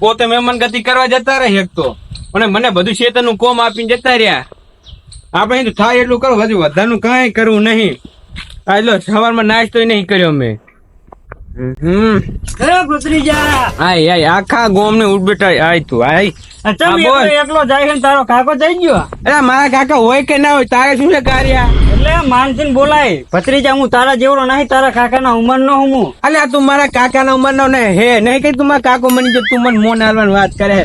પોતે મહેમાન ગતિ કરવા જતા રહે એક તો. અને મને બધું શેતરનું કોમ આપીને જતા રહ્યા. આપણે થાય એટલું કરો, હજુ વધારનું કાંઈ કરવું નહીં. આ લો, સવારમાં નાસ્તો નહીં કર્યો મેં હમ એ ભત્રીજા આય આય આખા ગોમ ને ઉડબેટા આય તું આય. એકલો જાય છે તારો કાકો જઈ ગયો? અરે મારા કાકા હોય કે ના હોય તારે શું છે કાર્ય? એટલે માનસીને બોલાય ભત્રીજા હું તારા જેવડો નહીં તારા કાકાના ઉંમરનો નો હું. અલ્યા તું મારા કાકાના ઉંમરનો ને હે નહીં કઈ તું મારા કાકો મની જો તું મને મોન આલવાની વાત કરે.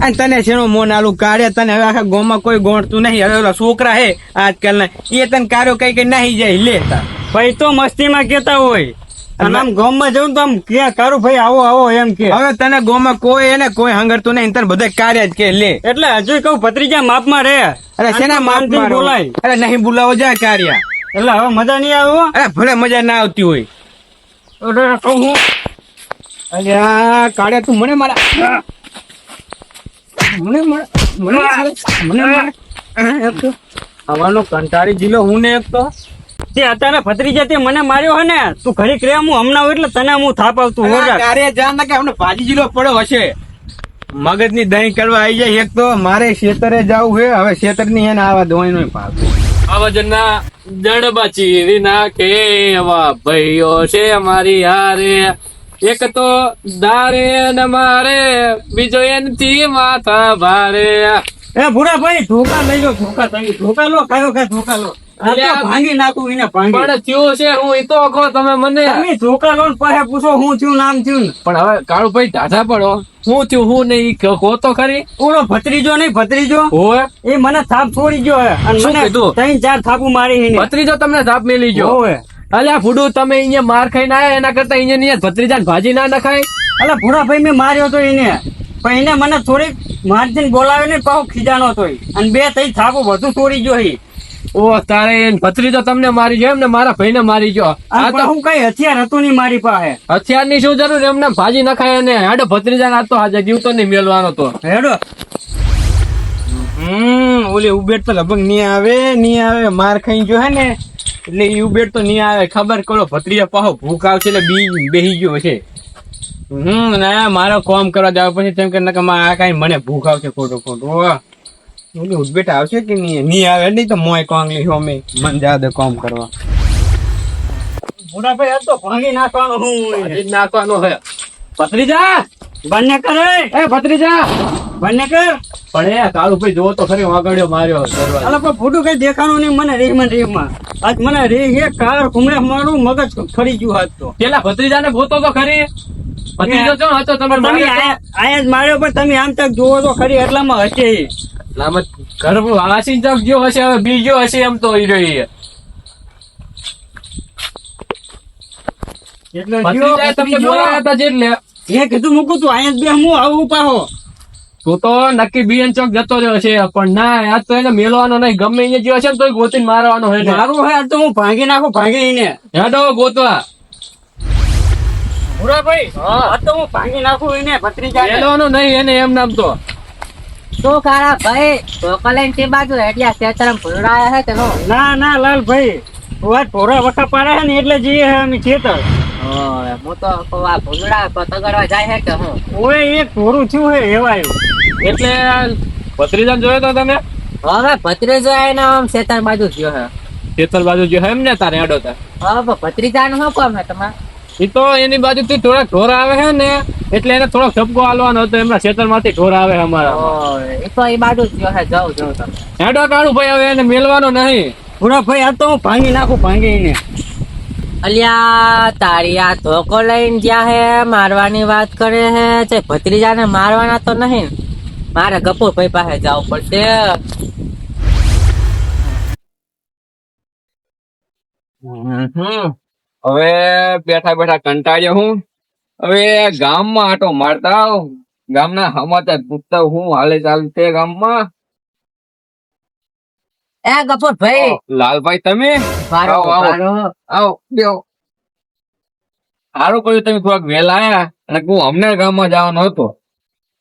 અને તને શેનો મોન આલું કાઢે તને હવે આખા ગોમાં કોઈ ગોણતું નહીં હવે ઓલા છોકરા હે આજકાલ એ તને કાર્યો કઈ કઈ નાહી જાય લે પૈસો ભાઈ તો મસ્તીમાં કેતા હોય. અને આમ ગામમાં જવું તો આમ કે કારું ભાઈ આવો આવો એમ કે હવે તને ગોમાં કોઈ એને કોઈ હંગરતું નહીં તને બધા કાર્ય જ કે લે એટલે હજુ કહું ભત્રીજા માપમાં રહે અરે શેના માપ બોલાય અરે નહીં બોલાવો જાય કાર્ય એટલે હવે મજા નહીં આવે અરે ભલે મજા ના આવતી હોય કહું હું અરે કાળિયા તું મને મારા મને મને મને હવાનો કંટાળી જીલો હું ને એક તો તે અત્યારે ભત્રીજા તે મને માર્યો હે ને તું ઘડી ક્રે હું હમણાં એટલે તને હું થાપ આવતું હો રાખ. કાર્ય જાણ ના કે હમણાં ભાજી જીલો પડ્યો હશે. મગજની દહીં કરવા આવી જાય એક તો. મારે ખેતરે જવું છે હવે ખેતરની એને આવા દોઈ નો ભાવ અવજના જડબા ચીરી નાખે એવા ભાઈઓ છે મારી હારે. એક તો દારે ને મારે બીજો એનથી માથા ભારે. એ ભૂરા ભાઈ ધોકા લઈ લો ધોકા તમે ધોકા લો કયો કે ધોકા લો. ભાંગી નાખું એને ભાંગી. પણ થયું છે હું એ તો કહો તમે મને તમે ધોકા લો ને પૂછો હું થયું નામ થયું? પણ હવે કાળુભાઈ ઢાઢા પડો. હું થયું હું નહીં કહો કહો તો ખરી. ઓલો ભત્રીજો નહીં ભત્રીજો? હોય એ મને થાપ છોડી ગયો અને મને ત્રણ ચાર થાપુ મારી ભત્રીજો તમને ધાપ મેલી ગયો? હોવે અલ્યા ફૂડું તમે અહીંયા માર ખાઈને આયા એના કરતા અહીંયા ભત્રીજાને ભાજી ના નખાય? અલ્યા ભૂરા ભાઈ મેં માર્યો તો એને. પણ એને મને થોડીક માર્જિન બોલાવીને પાછો ખીજાનો હતો અને બે થઈ થાપુ બધું છોડી ગયો. ઓ તારે ભત્રીજો તમને મારી ગયો એમ ને મારા ભાઈને મારી ગયો. આ તો હું કઈ હથિયાર હતું નહીં મારી પાસે. હથિયારની શું જરૂર? એમને ભાજી નખાય ને હેડો ભત્રીજા ના તો આજે જીવતો નહીં મેળવાનો તો. હેડો. હમ ઓલી ઉબેટ તો લગભગ નહીં આવે નહીં આવે માર ખાઈ ગયો હે ને. એટલે એ ઉબેટ તો નહીં આવે. ખબર કરો ભત્રીજા પાહો ભૂખ આવશે એટલે બી બેહી ગયો છે હમ ના મારો કોમ કરવા જાવ પછી તેમ કે નકર આ કઈ મને ભૂખ આવશે ખોટું ખોટું. ઓલી ઉબેટ આવશે કે નહીં? નહીં આવે નહીં તો મોય કોંગલી હોમે મન જાદે કોમ કરવા. ભૂરા ભાઈ તો ભાંગી નાખવાનો હું જ નાખવાનો હે ભત્રીજા બંને કરે એ ભત્રીજા બંને કર. પણ એ કાળુ ભાઈ જોવો તો ખરી વાગડ્યો માર્યો. અલા પણ ફોટું કઈ દેખાણું નહીં મને રેહમાં રીમમાં આજ મને રે એ કાર કુમળે મારું મગજ ફરી ગયું હાથ તો. પેલા ભત્રીજાને ગોતો તો ખરી. ભત્રીજો જો હતો તમે તમે માર્યો તો? આયા આયા જ માર્યો પણ તમે આમ તક જોવો તો ખરી એટલામાં હશે લાંબા ઘર વાસી જગ ગયો હશે હવે બીજો હશે એમ તો ઈ રહી એટલે ભત્રીજાએ તમને જો, હતા જેટલે એ કીધું મૂકું તું અહીંયા બે હું આવું પાહો તું તો નક્કી બીએન ચોક જતો રહ્યો છે પણ ના આજ તો એને મેળવાનો નહીં ગમે અહીંયા જ્યો છે ને તોય ગોતીને મારવાનો હે મારું હે તો હું ભાંગી નાખું ભાંગી ને હેડો ગોતવા. તો હું ભાંગી નાખું એને ભત્રીજા મેલવાનો નહીં એને એમ નામ તો. કાળા ભાઈ? તે બાજુ હેડ્યા ખેતરમાં ભૂલડાયા હે કે નો? ના ના લાલ ભાઈ વાત ભોરા વખા પાડે છે ને એટલે જઈએ હે અમે ખેતર. હું તો આ ભૂલડા તગડવા જાય હે કે હું? એક ભોરું થયું હે એવાયું એટલે ભત્રીજા જોયો તો તમે? હવે ભત્રીજો એને આમ ખેતર બાજુ જ ગયો હે ખેતર બાજુ જો એમ ને તારે હેડો તાર. હવે ભત્રીજાનું શું કામ હે તમારે? એ તો એની બાજુ થી થોડાક ઢોર આવે છે ને એટલે એને થોડોક ઠપકો આલવાનો હતો એમના ખેતરમાંથી ઢોર આવે છે અમારા. એ તો એ બાજુ જ તમે. હેડો કાઢું ભાઈ હવે એને મેલવાનો નહીં. ભૂરાભાઈ આ તો હું ભાંગી નાખું ભાંગી ને. અલ્યા તારી આ ધોકો લઈને જ્યાં હે મારવાની વાત કરે હે તે ભત્રીજાને મારવાના તો નહીં. મારે ગપુરભાઈ પાસે જવું પડશે. હમ. હવે બેઠા બેઠા કંટાળ્યો હું. હવે ગામમાં આટો મારતા આવ. ગામના સમાચાર પૂછતા હું હાલે ચાલતે ગામમાં? એ ગપુરભાઈ લાલભાઈ તમે? આવો, આવો. બેહો. સારું કર્યું તમે થોડાક વહેલા આવ્યા અને હું અમને ગામમાં જવાનો હતો.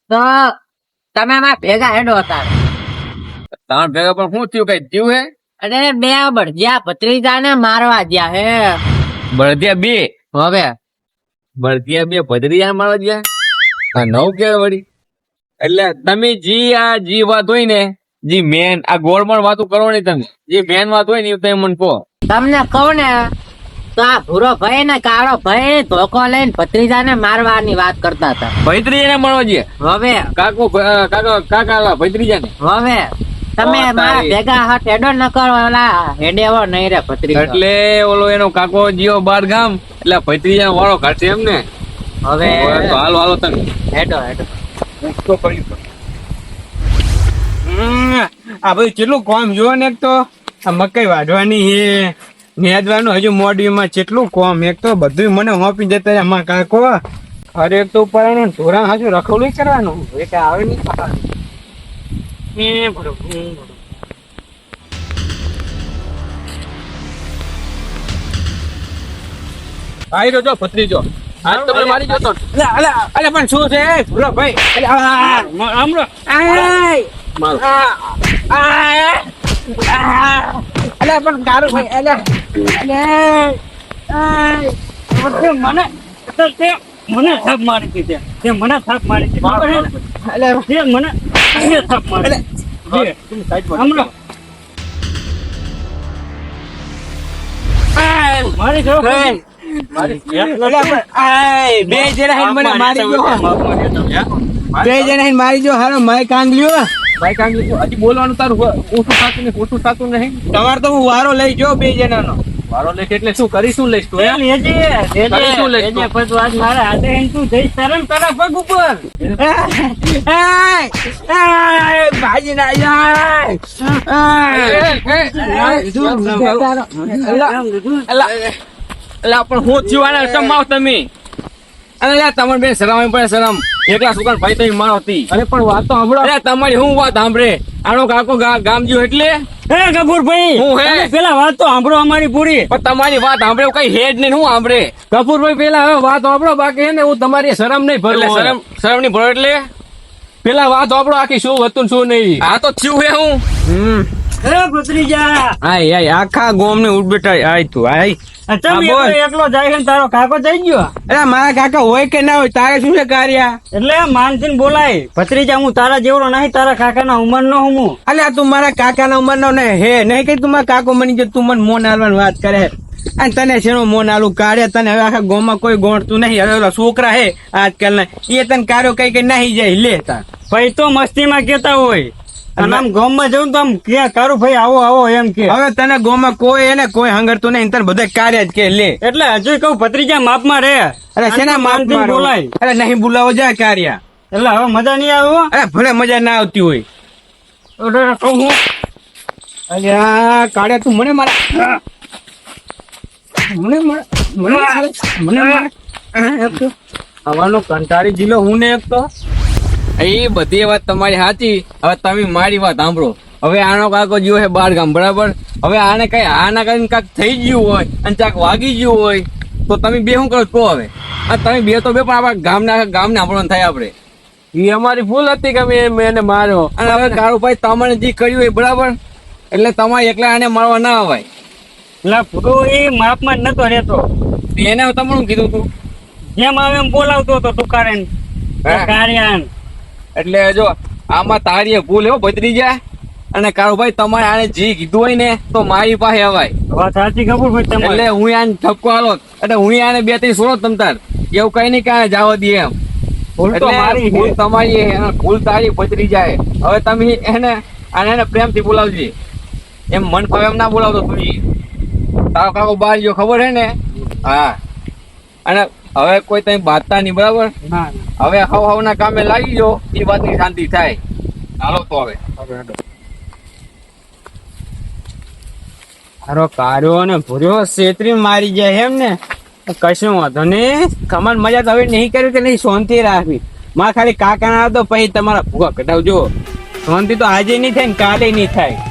તો તમે અમારા ભેગા હેડો હતા. તાર ભેગા પણ શું થયું? કઈ થયું હે? અરે બે બળજ્યા ભત્રીજાને મારવા ગયા હે. બળદિયા બે. હવે બળદિયા બે ભદરિયા મારવા ગયા આ નવ કે વળી. એટલે તમે જી આ જી વાત હોય ને જી મેન આ ગોળમણ વાતો કરો ને તમે. જે મેન વાત હોય ને તમે મને કહો. તમને કહો ને તો આ ભૂરો ભાઈ ને કાળો ભાઈ ધોકો લઈને ભત્રીજાને મારવાની વાત કરતા હતા. ભૈત્રીજાને મળવા જઈએ હવે કાકો કાકા કાકા ભૈત્રીજાને. હવે તમે મારા ભેગા હાથ હેડો ન કરો ઓલા હેડેવો નહીં રે ભત્રી એટલે ઓલો એનો કાકો જીઓ બાર ગામ એટલે ભૈત્રીજા વાળો કાઢશે એમ ને હવે હાલો હાલો તમે હેડો. હેડો તો આ ભાઈ કેટલું કોમ જોવો ને એક તો. આ મકાઈ વાઢવાની હે નેદવાનું હજુ મોડીમાં કેટલું કોમ. એક તો બધું મને હોપી જતા અમારા કાકો. અરે એક તો ઉપર ધોરણ હજુ રખડું કરવાનું. એ આવે નહીં. બરોબર. આવી ભત્રીજો આજ તમે મારી ગયો તો અલે અલા, અલા, પણ શું છે ભૂલો ભાઈ અલે આ, આમરો. આય. મારો આય આ. પણ કારું ભાઈ અલે અલે આય. તે મને તો તે મને થાપ મારી દીધે તે. તે મને થાપ મારી હતી અલે તે મને તે મારી. જે. બે જણા હેન મને મારી જો બે જણા મારી જો હારો માય કાંગલ્યો ભાઈ કાંગલી જો હજી બોલવાનું તારું ઓછું થતું ને ઓછું થતું નહીં. તમારે તો હું વારો લઈ જો બે જણાનો વારો લેખ એટલે શું કરી શું લઈશ તું લેજે, લેજે, શું લઈશ લેજે, પછી આજ મારા હાથે હેન તું જઈશ તરત તારા પગ ઉપર આય. આય. ભાજી ના આય. આય. અલા, અલા, પણ હું જીવાના સમાવ તમે અરે તમારે બેન શરમ પડે શરમ એકલા સુકાન ભાઈ તમે મારો હતી અરે પણ વાત તો સાંભળો અરે તમારી હું વાત સાંભળે આનો કાકો ગામજી એટલે? હે કપૂરભાઈ હું હે? પેલા વાત તો સાંભળો અમારી પૂરી. પણ તમારી વાત સાંભળે કઈ હેડ નહીં હું સાંભળે? કપૂરભાઈ પેલા હવે વાત સાંભળો બાકી હે ને હું તમારી શરમ નહીં ભરે શરમ શરમ નહીં ભરો એટલે? પેલા વાત સાંભળો આખી શું હતું શું નહીં. આ તો થયું હે હું. હમ. હે ભત્રીજા આય આય આખા ગોમ ને ઉડબેટા આય તું આય. એકલો એકલો જાય છે તારો કાકો જઈ ગયો? અરે મારા કાકા હોય કે ના હોય તારે શું છે કાર્યા? એટલે માનસીન બોલાય. ભત્રીજા હું તારા જેવડો નહીં તારા કાકાના ઉંમરનો નો હું. અલ્યા તું મારા કાકાના ઉંમરનો ને હે નહીં કઈ તું મારા કાકો મની જો તું મને મોન આલવાની વાત કરે. અને તને શેનો મોન આલું કાઢે તને હવે આખા ગોમાં કોઈ ગોણતું નહીં. હવે છોકરા હે આજકાલ ના એ તને કાર્યો કઈ કઈ નાહી જાય લે તાર. ભાઈ તો મસ્તીમાં કેતા હોય. અને આમ ગામમાં જવું તો આમ કે કારું ભાઈ આવો આવો એમ કે. હવે તને ગોમાં કોઈ એને કોઈ હંગરતું નહીં તને બધા કાર્ય જ કે લે. એટલે હજુ કહું ભત્રીજા માપમાં રહે અરે શેના માપ બોલાય. અરે નહીં બોલાવો જાય કાર્યા. એટલે હવે મજા નહીં આવે અરે ભલે મજા ના આવતી હોય. કહું હું. અલ્યા કાળિયા તું મને મારા મને મને મને હવાનો કંટાળી જિલ્લો હું ને એક તો. એ બધી વાત તમારી સાચી. હવે તમે મારી વાત સાંભળો. હવે આનો કાકો જીવો છે બાર ગામ બરાબર? હવે આને કઈ આના કઈ કાંક થઈ ગયું હોય અને ચાક વાગી ગયું હોય તો તમે બે શું કરો કહો હવે. આ તમે બે તો બે પણ આપણા ગામના ગામને આપણને થાય આપણે. એ અમારી ભૂલ હતી કે મેં એને માર્યો. અને હવે કાળુભાઈ તમારે જે કર્યું હોય બરાબર? એટલે તમારે એકલા આને મારવા ના અવાય. એટલે ભૂરો એ માપમાં જ નતો રહેતો. એને તમારું કીધું તું? જેમ આવે એમ બોલાવતો હતો તુકારે હા. કાર્યાન એટલે જો આમાં તારી ભૂલ એવો બદલી જાય. અને કાળુભાઈ તમારે આને જે કીધું હોય ને તો મારી પાસે અવાય. વાત સાચી ખબર ભાઈ એટલે હું આને ઠપકો આલો. એટલે હું આને બે ત્રણ સોળો તમ તાર. એવું કઈ નહીં કારણે જવા દે એમ. ભૂલ તો મારી ભૂલ તમારી ભૂલ તારી બદલી જાય. હવે તમે એને આને એને પ્રેમથી બોલાવજે. એમ મન ફાવે એમ ના બોલાવતો તું તારો કાકો બહાર ગયો ખબર હે ને? હા. અને હવે કોઈ તમે બાંધતા નહીં બરાબર? હવે હવે હવ ના કામે લાગી જો એ વાતની શાંતિ થાય. હાલો તો હવે. હારો કાર્યો ને ભૂર્યો છેતરી મારી જાય એમ ને કશું વાંધો નહીં. કમર મજા તો હવે નહીં કર્યું કે નહીં શાંતિ રાખવી. માં ખાલી કાકા ના તો પછી તમારા ભૂગા કઢાવજો. શાંતિ તો આજે નહીં થાય ને કાલે નહીં થાય.